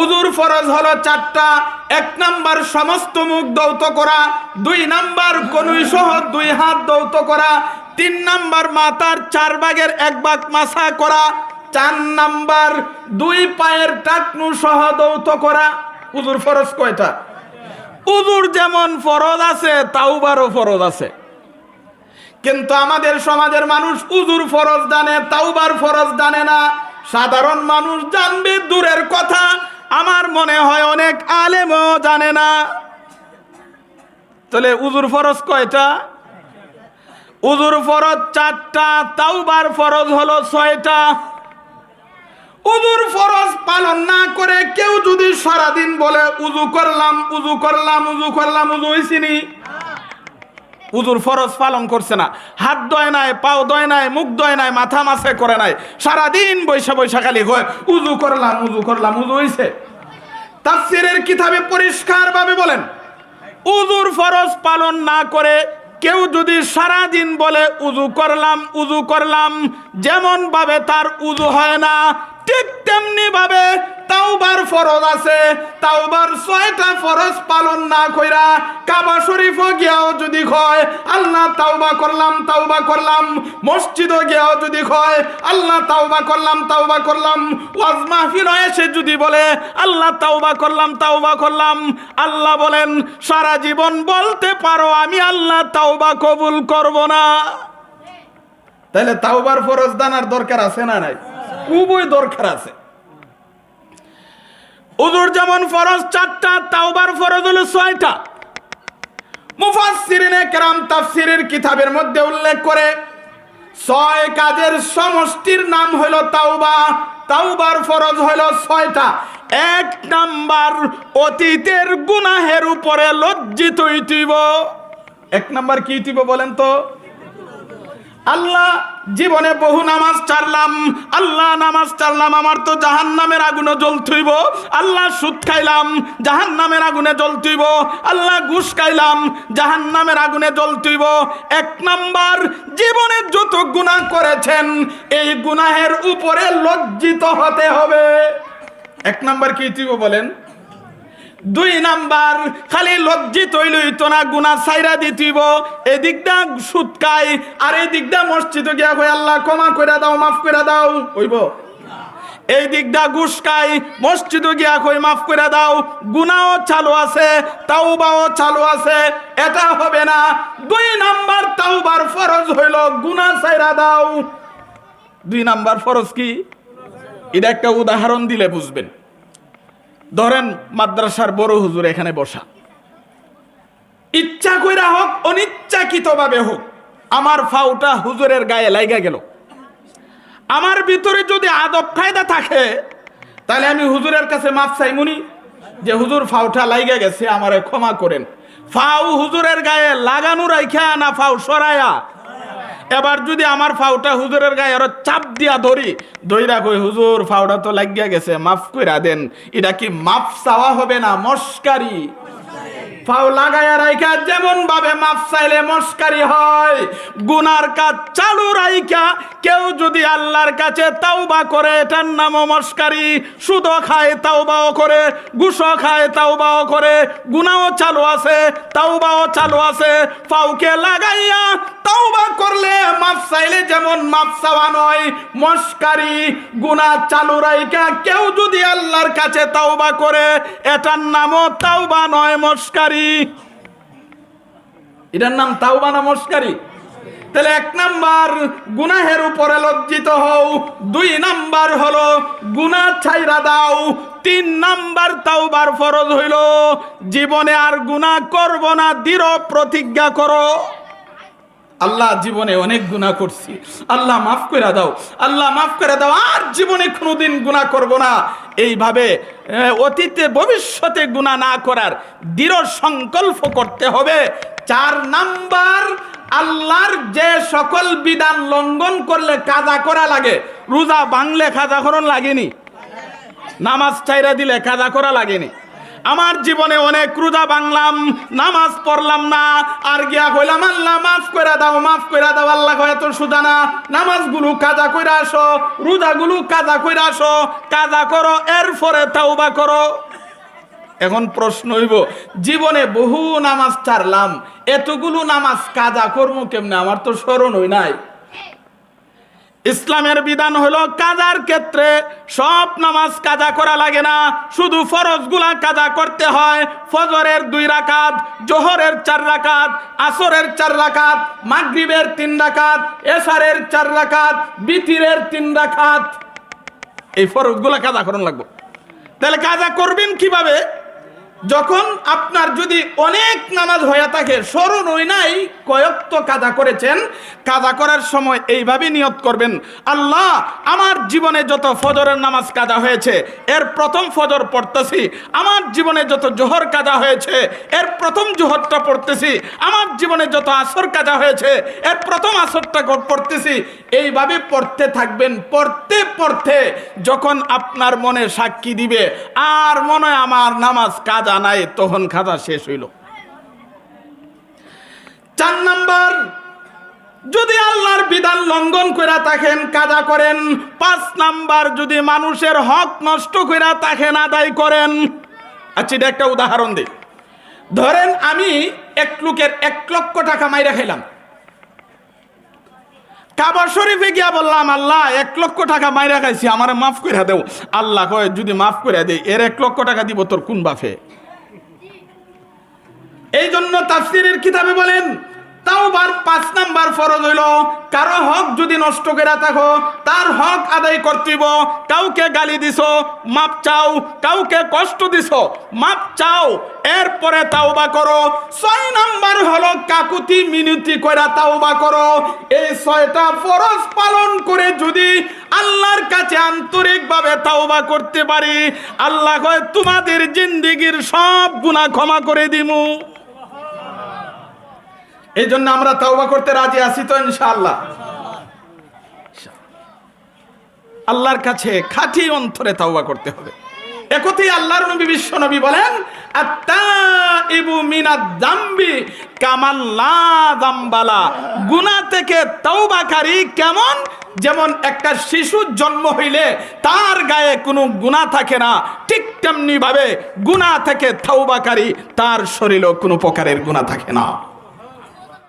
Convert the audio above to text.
উজুর ফরজ হলো চারটা। এক নাম্বার সমস্ত মুখ দৌত করা, দুই নাম্বার কনুই সহ দুই হাত দৌত করা, তিন নাম্বার মাথার চার ভাগের এক ভাগ মাসা করা, চার নাম্বার দুই পায়ের টাকনু সহ দৌত করা। উজুর ফরজ কয়টা? উজুর যেমন ফরজ আছে তাওবারও ফরজ আছে। কিন্তু আমাদের সমাজের মানুষ উজুর ফরজ জানে তাওবার ফরজ জানে না। সাধারণ মানুষ জানবে, দূরের কথা। আমার মনে হয় অনেক আলেমও জানে না। তাহলে উজুর ফরজ কয়টা? উজুর ফরজ চারটা, তাওবার ফরজ হলো ছয়টা। উজুর ফরজ পালন না করে কেউ যদি সারাদিন বলে, উজু করলাম উজু করলাম উজু করলাম, উজু হয়েছিনি উজুর ফরজ পালন করছে না। হাত দয় নাই, পাও দয় নাই, মুখ দয় নাই, মাথা মাছে করে নাই। সারাদিন বৈশা বৈশা খালি হয়, উজু করলাম উজু করলাম, উজু হইছে। তাফসিরের কিতাবে পরিষ্কার ভাবে বলেন, উজুর ফরজ পালন না করে কেউ যদি সারা দিন বলে, উজু করলাম উজু করলাম যেমন ভাবে তার উজু হয় না ঠিক তেমনি ভাবে তাওবার ফরজ আছে। তাওবার ছয়টা ফরজ পালন না কইরা কাবা শরীফ গিয়াও যদি কয় আল্লাহ তাওবা করলাম তাওবা করলাম। মসজিদও গিয়াও যদি কয় আল্লাহ তাওবা করলাম তাওবা করলাম। ওয়াজ মাহফিল এসে যদি বলে, আল্লাহ তাওবা করলাম তাওবা করলাম। আল্লাহ বলেন, সারা জীবন বলতে পারো, আমি আল্লাহ তাওবা কবুল করব না। তাহলে তাওবার ফরজ দানার দরকার আছে না নাই? খুবই দরকার আছে। উজুর যেমন ফরজ চারটা, তাওবার ফরজ হলো ছয়টা। মুফাসসিরিনে কেরাম তাফসিরের কিতাবের মধ্যে উল্লেখ করে, ছয় কাজের সমষ্টির নাম হলো তাওবা, তাওবার ফরজ হলো ছয়টা। এক নাম্বার, অতীতের গুনাহের উপরে লজ্জিত হইতিব এক নাম্বার কি হইতিব বলেন তো? আল্লাহ জীবনে বহু নামাজ চারলাম আল্লাহ নামাজ চারলাম আমার তো জাহান নামের আগুনে জ্বলতইব। আল্লাহ সুদ খাইলাম জাহান নামের আগুনে জ্বলতইব। আল্লাহ ঘুষ খাইলাম জাহান নামের আগুনে জ্বলতইব। এক নাম্বার, জীবনে যত গুনাহ করেছেন, এই গুনাহের উপরে লজ্জিত হতে হবে। এক নাম্বার কি তুইব বলেন? দুই নাম্বার, খালি লজ্জিত হইলই তো না গুনা সাইরা দিতিব। এদিকটা সুদ খাই আর এদিকটা মসজিদে গিয়া কই আল্লাহ, ক্ষমা কইরা দাও, মাফ কইরা দাও। হইব। এই দিক দা ঘুষ খাই মসজিদে গিয়া কই মাফ কইরা দাও। গুনাও চালু আছে, তাওবাও চালু আছে, এটা হবে না। দুই নাম্বার তাওবার ফরজ হইল গুনা সাইরা দাও। দুই নাম্বার ফরজ কি? এটা একটা উদাহরণ দিলে বুঝবেন। ধরেন মাদ্রাসার বড় হুজুর এখানে বসা। ইচ্ছা কইরা হোক অনিচ্ছাকৃত ভাবে হোক, আমার ফাউটা হুজুরের গায়ে লাইগা গেল। আমার ভিতরে যদি আদব ফায়দা থাকে, তাহলে আমি হুজুরের কাছে মাফ চাইমুনি যে, হুজুর, ফাউটা লাইগা গেছে, আমারে ক্ষমা করেন। ফাউ হুজুরের গায়ে লাগানো রাইখা না, ফাউ সরায়া এবার যদি আমার ফাউটা হুজুরের গায়ে আরও চাপ দিয়া ধরি দইরা কই, হুজুর, ফাউটা তো লাগিয়া গেছে, মাফ কইরা দেন। এটা কি মাফ চাওয়া হবে না? মস্কারি। ফাউ লাগায়া রাইখা যেমন ভাবে মাফ চাইলে মস্কারি হয়। গুনার কাজ চালু রাইখা কেউ যদি আল্লাহর কাছে তাওবা করে, এটার নাম মস্কারি সুদও খায়, তাওবাও করে। ঘুষও খায়, তাওবাও করে। গুনাও চালু আছে, তাওবাও চালু আছে। ফাউকে লাগাইয়া তাওবা করলে মাপ চাইলে যেমন মাপ চাওয়া নয়, মস্কারি। গুনা চালু রাইখা কেউ যদি আল্লাহর কাছে তাওবা করে, এটার নামও তাওবা নয়, মস্কারি। এটার নাম তাওবা না মস্কারি? তাহলে এক নাম্বার গুনাহের উপরে লজ্জিত হও। দুই নাম্বার হলো গুনাহ ছাইরা দাও। তিন নাম্বার তাও তাওবার ফরজ হইল, জীবনে আর গুনাহ করব না, দৃঢ় প্রতিজ্ঞা করো। আল্লাহ জীবনে অনেক গুনাহ করছি। আল্লাহ মাফ করে দাও। আল্লাহ মাফ করে দাও, আর জীবনে কোনোদিন গুনাহ করব না। এইভাবে অতীতে, ভবিষ্যতে গুনাহ না করার দৃঢ় সংকল্প করতে হবে। চার নাম্বার আল্লাহর যে সকল বিধান লঙ্ঘন করলে কাজা করা লাগে, রোজা ভাঙলে কাজা করণ লাগেনি, নামাজ চাইরা দিলে কাজা করা লাগেনি। আমার জীবনে অনেক রোজা বাংলাম নামাজ পড়লাম না, আর গিয়া কইলাম, আল্লাহ মাফ করে দাও, মাফ করে দাও, আল্লাহ এত সুদা না, নামাজগুলো কাজা কইরা আসো, রোজাগুলো কাজা কইরা আসো, কাজা করো, এরপরে তাওবা করো। এখন প্রশ্ন হইব, জীবনে বহু নামাজ ছাড়লাম, এতগুলো নামাজ কাজা করব কেমনে? আমার তো স্মরণ হই নাই। ইসলামের বিধান হলো কাজার ক্ষেত্রে সব নামাজ কাজা করা লাগে না, শুধু ফরজগুলা কাজা করতে হয়, ফজরের দুই রাকাত, জোহরের চার রাকাত, আসরের চার রাকাত, মাগরিবের তিন রাকাত এসারের চার রাকাত, বিতিরের তিন রাকাত। এই ফরজগুলা কাজা করুন লাগবে। তাহলে কাজা করবেন কীভাবে? যখন আপনার যদি অনেক নামাজ হয়ে থাকে, স্মরণ নাই, কয়েক তো কাজা করেছেন কাজা করার সময় এইভাবে নিয়ত করবেন, আল্লাহ, আমার জীবনে যত ফজরের নামাজ কাদা হয়েছে, এর প্রথম ফজর পড়তেছি, আমার জীবনে যত জোহর কাদা হয়েছে, এর প্রথম জোহরটা পড়তেছি, আমার জীবনে যত আসর কাজা হয়েছে, এর প্রথম আসরটা পড়তেছি। এইভাবে পড়তে থাকবেন, পড়তে পড়তে যখন আপনার মনে সাক্ষী দিবে, আর মনে আমার নামাজ কাজা নাই তখন খাজা শেষ হইল। চার নাম্বার, যদি আল্লাহর বিধান লঙ্ঘন করে থাকেন, কাজা করেন। পাঁচ নাম্বার, যদি মানুষের হক নষ্ট করে থাকেন আদায় করেন। আচ্ছা এটা একটা উদাহরণ দিই। ধরেন আমি এক লোকের এক লক্ষ টাকা মাইরা খাইলাম। কাবা শরীফে গিয়া বললাম, আল্লাহ, এক লক্ষ টাকা মাইরা খাইছি, আমার মাফ করে দেও। আল্লাহ কয়, যদি মাফ করে দেই, এর এক লক্ষ টাকা দিব তোর কোন বাফে এই জন্য তাফসিরের কিতাবে বলেন, তাওবার পাঁচ নাম্বার ফরজ হইল, কারও হক যদি নষ্ট করে থাকো, তার হক আদায় করতেইব কাউকে গালি দিছ, মাপ চাও। কাউকে কষ্ট দিছ, মাপ চাও। এরপরে তাওবা করো। ছয় নাম্বার হলো কাকুতি মিনতি কইরা তাওবা করো। এই ছয়টা ফরজ পালন করে যদি আল্লাহর কাছে আন্তরিকভাবে তাওবা করতে পারি, আল্লাহ কয়, তোমাদের জিন্দিগির সব গুনাহ ক্ষমা করে দিমু। এই জন্য আমরা তাওবা করতে রাজি আছি তো ইনশাআল্লাহ। আল্লাহর কাছে খাঁটি অন্তরে তাওবা করতে হবে। একথেই আল্লাহর নবী, বিশ্ব নবী বলেন গুনাহ থেকে তাওবাকারী কেমন? যেমন একটা শিশু জন্ম হইলে তার গায়ে কোনো গুণা থাকে না, ঠিক তেমনি ভাবে গুণা থেকে তাওবাকারী তার শরীরেও কোনো প্রকারের গুণা থাকে না।